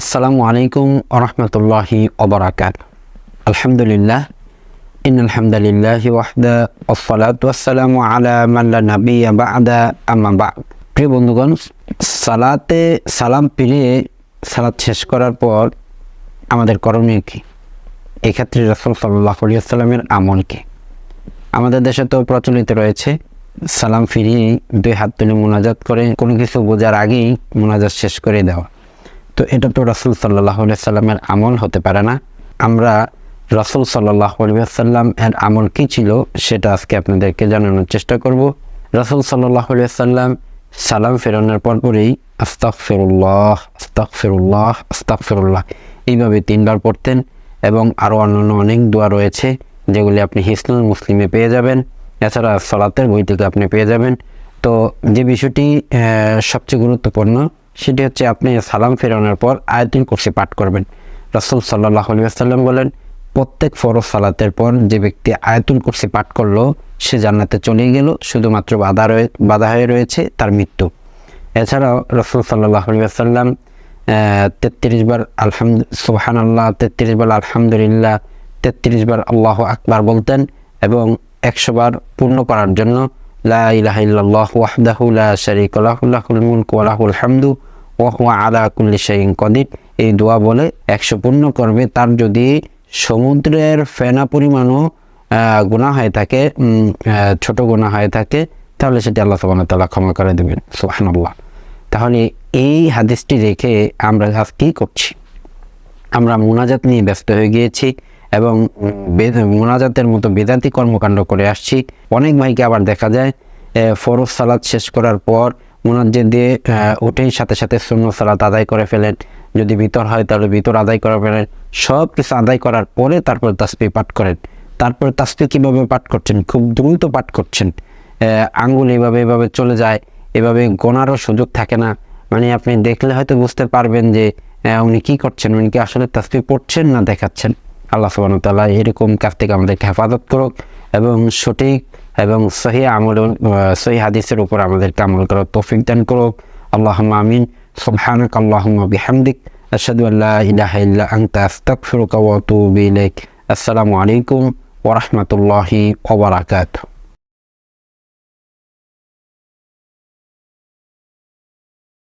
আসসালামু আলাইকুম আরহামতুল্লাহি ওবরাকাত। আলহামদুলিল্লাহ ইন আলহামদুলিল্লাহ আলা প্রিয় বন্ধুগণ, সালাতে সালাম ফিরিয়ে সালাত শেষ করার পর আমাদের করণীয় কী? এক্ষেত্রে রসুল সাল্লাহ সাল্লামের আমল কী? আমাদের দেশে তো প্রচলিত রয়েছে, সালাম ফিরিয়ে দুই হাত তুলে মোনাজাত করে কোনো কিছু বোঝার আগেই মোনাজাত শেষ করে দেওয়া। তো এটা তো রসুল সাল্লাহ সাল্লামের আমল হতে পারে না। আমরা রসুল সাল্লাহ সাল্লাম এর আমল কী ছিল সেটা আজকে আপনাদেরকে জানানোর চেষ্টা করব। রসুল সাল্লাহ সাল্লাম সালাম ফেরানোর পর পরেই আস্তাক ফেরুল্লাহ আস্তাক ফেরুল্লাহ আস্তাক ফেরুল্লাহ এইভাবে তিনবার পড়তেন এবং আরও অন্যান্য অনেক দোয়া রয়েছে যেগুলি আপনি হিসনুল মুসলিমে পেয়ে যাবেন। এছাড়া সলাতের বই থেকে আপনি পেয়ে যাবেন। তো যে বিষয়টি সবচেয়ে গুরুত্বপূর্ণ সেটি হচ্ছে আপনি সালাম ফেরানোর পর আয়াতুল কুরসি পাঠ করবেন। রাসূল সাল্লাহ আলিয়াল্লাম বলেন, প্রত্যেক ফরজ সালাতের পর যে ব্যক্তি আয়াতুল কুরসি পাঠ করল, সে জান্নাতে চলে গেল, শুধুমাত্র বাধা রয়ে, বাধা হয়ে রয়েছে তার মৃত্যু। এছাড়াও রসুল সাল্লাহ আলিয়াল্লাম তেত্রিশ বার আলহামদ সুবহান আল্লাহ তেত্রিশ বার আলহামদুলিল্লাহ, তেত্রিশ বার আল্লাহ আকবার বলতেন এবং একশো বার পূর্ণ করার জন্য লা ইলাহা ইল্লাল্লাহ ওয়াহদাহু লা শারীকা লাহু, লাহুল মুলকু ওয়া লাহুল হামদু, ওয়া হুয়া আলা কুল্লি শাইইন এই দোয়া বলে একশো পূর্ণ করবে তার যদি সমুদ্রের ফেনা পরিমাণও গুনাহ হয়ে থাকে ছোট গুনাহ হয়ে থাকে, তাহলে সেটি আল্লাহ সুবহানাহু তাআলা ক্ষমা করে দেবেন। সুবহানাল্লাহ। তাহলে এই হাদিসটি রেখে আমরা আজ কী করছি? আমরা মোনাজাত নিয়ে ব্যস্ত হয়ে গিয়েছি। এবং বেদ- মোনাজাতের মতো বেদান্তি কর্মকাণ্ড করে আসছি। অনেক ভাইকে আবার দেখা যায় ফরজ সালাত শেষ করার পর মোনাজ্জে দিয়ে উঠেই সাথে সাথে শূন্য সালাত আদায় করে ফেলেন। যদি ভিতর হয় তাহলে ভিতর আদায় করে ফেলেন। সব কিছু আদায় করার পরে তারপর তাসবি পাঠ করেন। তারপর তাসবি কীভাবে পাঠ করছেন? খুব দ্রুত পাঠ করছেন। আঙ্গুল এভাবে এভাবে চলে যায়, এভাবে গোনারও সুযোগ থাকে না। মানে আপনি দেখলে হয়তো বুঝতে পারবেন যে উনি কি করছেন? উনি কি আসলে তাসবি পড়ছেন না দেখাচ্ছেন? আল্লাহ সুবাহ তাল্লাহ এরকম কাজ থেকে আমাদেরকে হেফাজত করুক এবং সঠিক এবং সহি আমল সহি হাদিসের উপর আমাদেরকে আমল করার তৌফিক দান করুক। আল্লাহ আমিন। সুবহানাক আল্লাহুম্মা বিহামদিক। আশহাদু আল্লা ইলাহা ইল্লা আনতা। আস্তাগফিরুকা ওয়া আতুবু ইলাইক। আসসালামু আলাইকুম ওয়া রাহমাতুল্লাহি ওয়া বারাকাতুহু।